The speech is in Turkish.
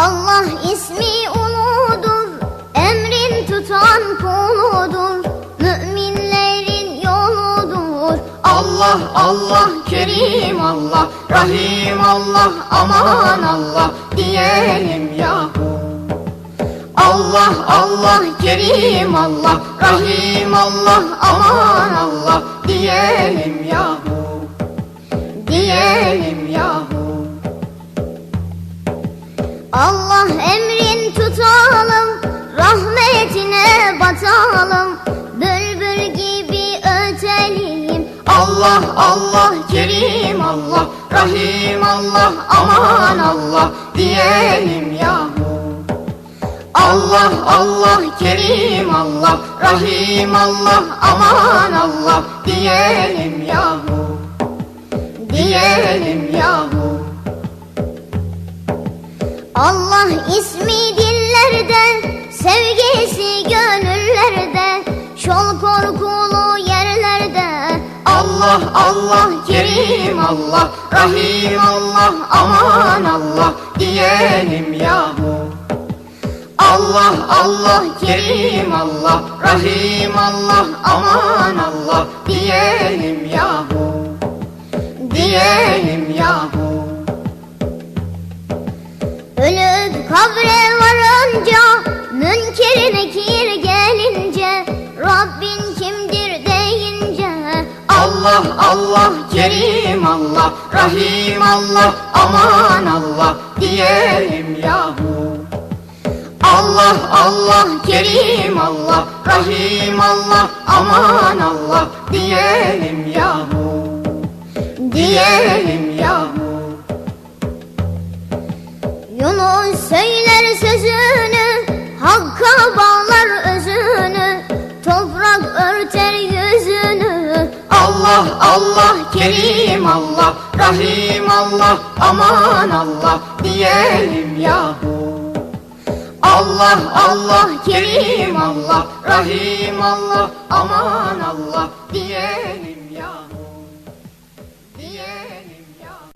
Allah ismi uludur, emrin tutan kuludur, müminlerin yoludur. Allah Allah Kerim Allah Rahim Allah aman Allah diyelim yahu. Allah Allah Kerim Allah Rahim Allah aman Allah diyelim yahu. Diyelim yahu batalım, bülbül gibi ötelim. Allah Allah Kerim Allah Rahim Allah aman Allah diyelim yahu. Allah Allah Kerim Allah Rahim Allah aman Allah diyelim yahu. Diyelim yahu. Allah ismi dillerde, sevgisi gönüllerde, Allah Allah Kerim Allah Rahim Allah aman Allah diyelim yahu. Allah Allah Kerim Allah Rahim Allah aman Allah diyelim yahu. Diyelim yahu. Ölüp kabre varınca, münker nekir Allah Allah Kerim Allah Rahim Allah aman Allah diyelim yahu. Allah Allah Kerim Allah Rahim Allah aman Allah diyelim yahu. Diyelim yahu. Yunus söyler sözünü, Hakk'a bağlar Allah Allah Kerim Allah Rahim Allah aman Allah diyelim yahu. Allah Allah Kerim Allah Rahim Allah aman Allah diyelim